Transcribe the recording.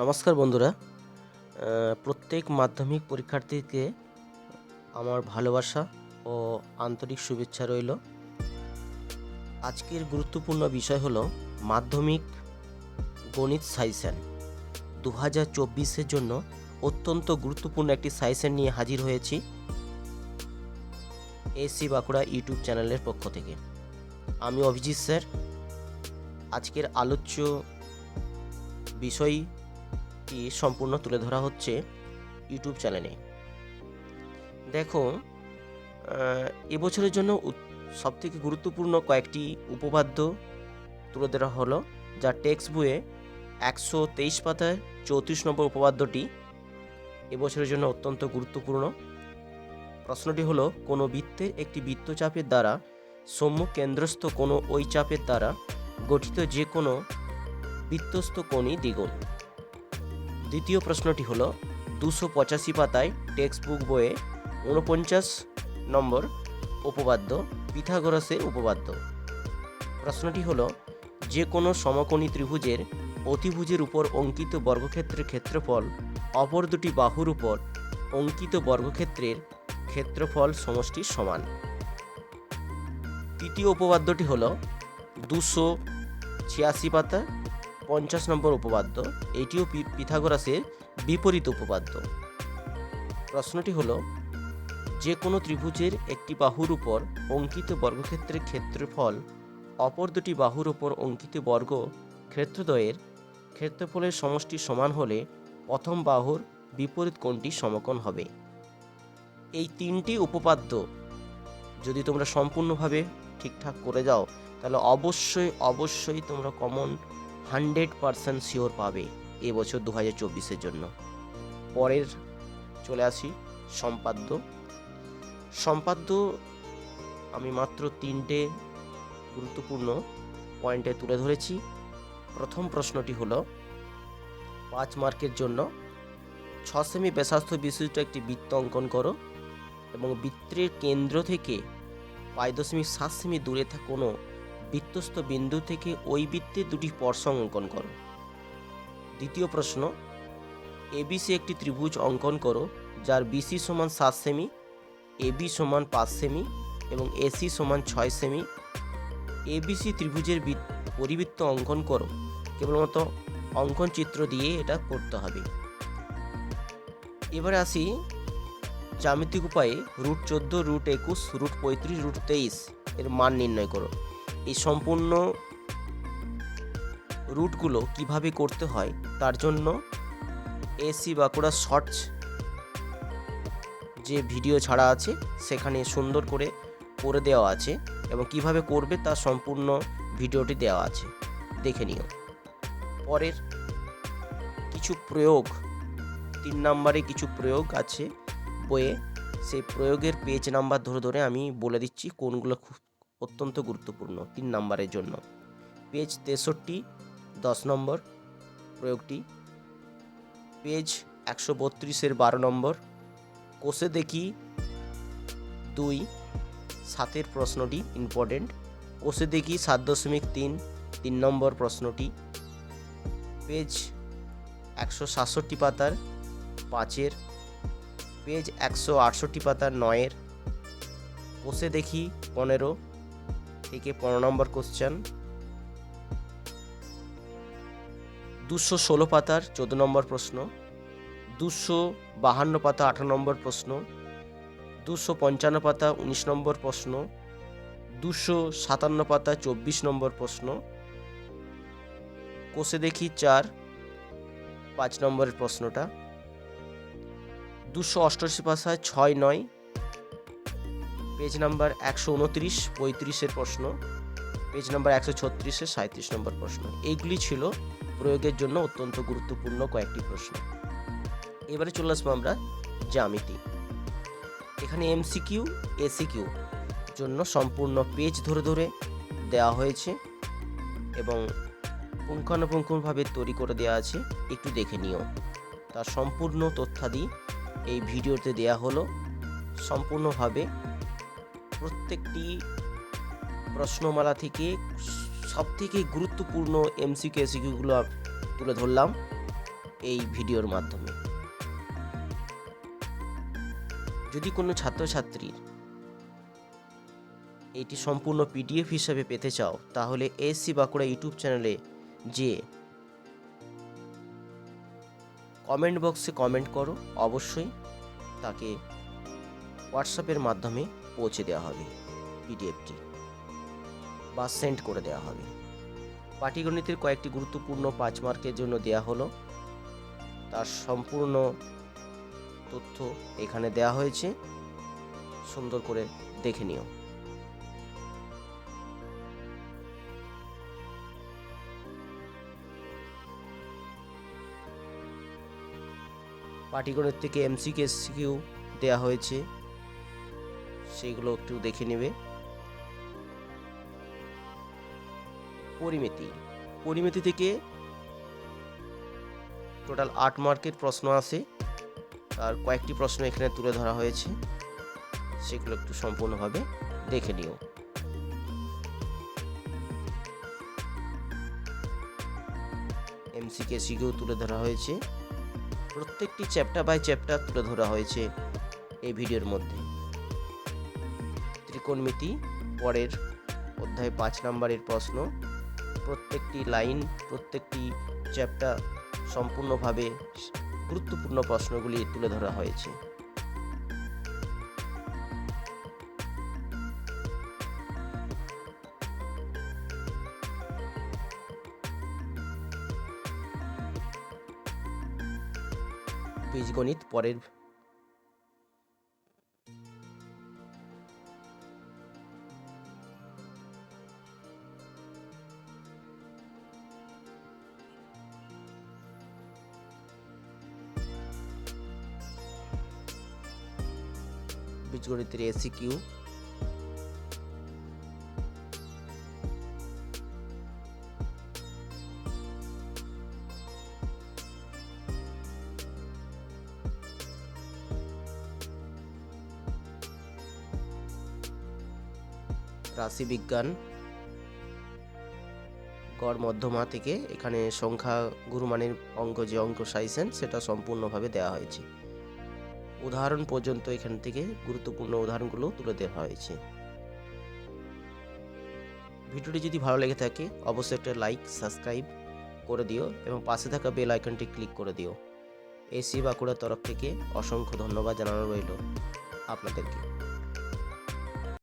নমস্কার বন্ধুরা। প্রত্যেক মাধ্যমিক পরীক্ষার্থীকে আমার ভালোবাসা ও আন্তরিক শুভেচ্ছা রইল। আজকের গুরুত্বপূর্ণ বিষয় হলো মাধ্যমিক গণিত সাইসেন দু হাজার চব্বিশের জন্য অত্যন্ত গুরুত্বপূর্ণ একটি সাইসেন নিয়ে হাজির হয়েছি এসি বাঁকুড়া ইউটিউব চ্যানেলের পক্ষ থেকে। আমি অভিজিৎ স্যার। আজকের আলোচ্য বিষয় টি সম্পূর্ণ তুলে ধরা হচ্ছে ইউটিউব চ্যানেলে। দেখো এবছরের জন্য সব থেকে গুরুত্বপূর্ণ কয়েকটি উপপাদ্য তুলে ধরা হলো, যা টেক্সট বইয়ে একশো তেইশ পাতায় চৌত্রিশ নম্বর উপপাদ্যটি এবছরের জন্য অত্যন্ত গুরুত্বপূর্ণ। প্রশ্নটি হলো, কোনো বৃত্তের একটি বৃত্তচাপের দ্বারা সম্মুখ কেন্দ্রস্থ কোনো ওই চাপের দ্বারা গঠিত যে কোনো বৃত্তস্থ কোণই দ্বিগুণ। দ্বিতীয় প্রশ্নটি হল, দুশো পঁচাশি পাতায় টেক্সট বুক বইয়ে উনপঞ্চাশ নম্বর উপপাদ্য পিথাগোরাসের উপপাদ্য। প্রশ্নটি হল, যে কোনো সমকোণী ত্রিভুজের অতিভুজের উপর অঙ্কিত বর্গক্ষেত্রের ক্ষেত্রফল অপর দুটি বাহুর উপর অঙ্কিত বর্গক্ষেত্রের ক্ষেত্রফল সমষ্টির সমান। তৃতীয় উপপাদ্যটি হল, দুশো ছিয়াশি পাতা পঞ্চাশ নম্বর উপপাদ্য, এটিও পিথাগোরাসের বিপরীত উপপাদ্য। প্রশ্নটি হলো, যে কোনো ত্রিভুজের একটি বাহুর উপর অঙ্কিত বর্গক্ষেত্রের ক্ষেত্রফল অপর দুটি বাহুর উপর অঙ্কিত বর্গ ক্ষেত্রদ্বয়ের ক্ষেত্রফলের সমষ্টি সমান হলে প্রথম বাহুর বিপরীত কোণটি সমকোণ হবে। এই তিনটি উপপাদ্য যদি তোমরা সম্পূর্ণভাবে ঠিকঠাক করে যাও, তাহলে অবশ্যই অবশ্যই তোমরা কমন হান্ড্রেড পারসেন্ট শিওর পাবে এবছর দু হাজার চব্বিশের জন্য। পরের চলে আসি, সম্পাদ্য। সম্পাদ্য আমি মাত্র তিনটে গুরুত্বপূর্ণ পয়েন্টে তুলে ধরেছি। প্রথম প্রশ্নটি হলো, পাঁচ মার্কের জন্য ছ সেমি ব্যাসার্ধ বিশিষ্ট একটি বৃত্ত অঙ্কন করো এবং বৃত্তের কেন্দ্র থেকে পাঁচ দশমিক সাত সেমি দূরে থাকা কোনো বৃত্তস্থ বিন্দু থেকে ওই বৃত্তে দুটি স্পর্শক অঙ্কন করো। দ্বিতীয় প্রশ্ন এবিসি একটি ত্রিভুজ অঙ্কন করো, যার বিসি সমান সাত সেমি এবি সমান পাঁচ সেমি এবং এসি সমান ছয় সেমি। এবিসি ত্রিভুজের পরিবৃত্ত অঙ্কন করো, কেবলমাত্র অঙ্কন চিত্র দিয়ে এটা করতে হবে। এবারে আসি জ্যামিতিক উপায়ে রুট চোদ্দ, রুট একুশ, রুট পঁয়ত্রিশ, রুট তেইশ এর মান নির্ণয় করো। এই সম্পূর্ণ রুটগুলো কীভাবে করতে হয়, তার জন্য এসি বাঁকুড়া শর্টস যে ভিডিও ছাড়া আছে, সেখানে সুন্দর করে করে দেওয়া আছে এবং কীভাবে করবে তার সম্পূর্ণ ভিডিওটি দেওয়া আছে। দেখে নিও। পরের কিছু প্রয়োগ, তিন নম্বরে কিছু প্রয়োগ আছে বইয়ে। সেই প্রয়োগের পেজ নাম্বার ধরে ধরে আমি বলে দিচ্ছি কোনগুলো খুব অত্যন্ত গুরুত্বপূর্ণ, তিন নম্বরের জন্য। পেজ তেষট্টি, দশ নম্বর, প্রয়োগটি। পেজ একশো বত্রিশের বারো নম্বর, কোষে দেখি দুই, সাতের প্রশ্নটি ইম্পর্টেন্ট কোষে দেখি সাত দশমিক তিন তিন নম্বর প্রশ্নটি। পেজ একশো সাতষট্টি পাতার পাঁচের, পেজ একশো আটষট্টি পাতার নয়ের, কোষে দেখি পনেরো থেকে পনেরো নম্বর কোশ্চেন দুশো ষোলো পাতার চোদ্দ নম্বর প্রশ্ন, দুশো বাহান্ন পাতা আঠারো নম্বর প্রশ্ন, দুশো পঞ্চান্ন পাতা উনিশ নম্বর প্রশ্ন, দুশো সাতান্ন পাতা চব্বিশ নম্বর প্রশ্ন, কোষে দেখি চার, পাঁচ নম্বরের প্রশ্নটা। দুশো অষ্টআশি পাতায় ছয় নয় পেজ নাম্বার একশো উনত্রিশ, পঁয়ত্রিশের প্রশ্ন, পেজ নাম্বার একশো ছত্রিশের সাঁত্রিশ নম্বর প্রশ্ন। এইগুলি ছিল প্রয়োগের জন্য অত্যন্ত গুরুত্বপূর্ণ কয়েকটি প্রশ্ন। এবারে চলে আসব আমরা জ্যামিতি। এখানে এমসিকিউ, এসিকিউ জন্য সম্পূর্ণ পেজ ধরে ধরে দেওয়া হয়েছে এবং পুঙ্খানুপুঙ্খভাবে তৈরি করে দেওয়া আছে। একটু দেখে নিও। তার সম্পূর্ণ তথ্যাদি এই ভিডিওতে দেয়া হলো। সম্পূর্ণভাবে প্রত্যেকটি প্রশ্নমালা থেকে সবথেকে গুরুত্বপূর্ণ এমসিকিউ এসিকিউগুলো তুলে ধরলাম এই ভিডিওর মাধ্যমে। যদি কোনো ছাত্রছাত্রীর এটি সম্পূর্ণ পিডিএফ হিসাবে পেতে চাও, তাহলে এসসি বাঁকুড়া ইউটিউব চ্যানেলে যে কমেন্ট বক্সে কমেন্ট করো, অবশ্যই তাকে হোয়াটসঅ্যাপের মাধ্যমে পৌঁছে দেওয়া হবে, পিডিএফটি। বা সেন্ড করে দেওয়া হবে। পাটিগণিতের কয়েকটি গুরুত্বপূর্ণ পাঁচ মার্কের জন্য দেয়া হলো। তার সম্পূর্ণ তথ্য এখানে দেয়া হয়েছে। সুন্দর করে দেখে নিও। পাটিগণিত থেকে এমসিকে এসসিকিউ দেওয়া হয়েছে। সেগুলো একটু দেখে নেবে। পরিমিতি। পরিমিতি থেকে টোটাল আট মার্কের প্রশ্ন আসে আর কয়েকটি প্রশ্ন এখানে তুলে ধরা হয়েছে। সেগুলো একটু সম্পূর্ণভাবে দেখে নিও। এমসিকে সিকেও তুলে ধরা হয়েছে। প্রত্যেকটি চ্যাপ্টার বাই চ্যাপ্টার তুলে ধরা হয়েছে এই ভিডিওর মধ্যে। ত্রিকোণমিতি, পরের অধ্যায় পাঁচ নম্বরের প্রশ্ন। প্রত্যেকটি লাইন, প্রত্যেকটি চ্যাপ্টার সম্পূর্ণভাবে গুরুত্বপূর্ণ প্রশ্নগুলি তুলে ধরা হয়েছে। বীজগণিত পরের বীজগণিতের এসি কিউ রাশিবিজ্ঞান। গড় মধ্যমা থেকে এখানে সংখ্যা গুরুমানের অঙ্ক যে অঙ্ক চাইছেন সেটা সম্পূর্ণভাবে দেওয়া হয়েছে। উদাহরণ পর্যন্ত এখান থেকে গুরুত্বপূর্ণ উদাহরণগুলো তুলে দেওয়া হয়েছে। ভিডিওটি যদি ভালো লেগে থাকে, অবশ্যই একটা লাইক, সাবস্ক্রাইব করে দিও এবং পাশে থাকা বেল আইকনটি ক্লিক করে দিও। এসি বাঁকুড়ার তরফ থেকে অসংখ্য ধন্যবাদ জানানো রইল আপনাদেরকে।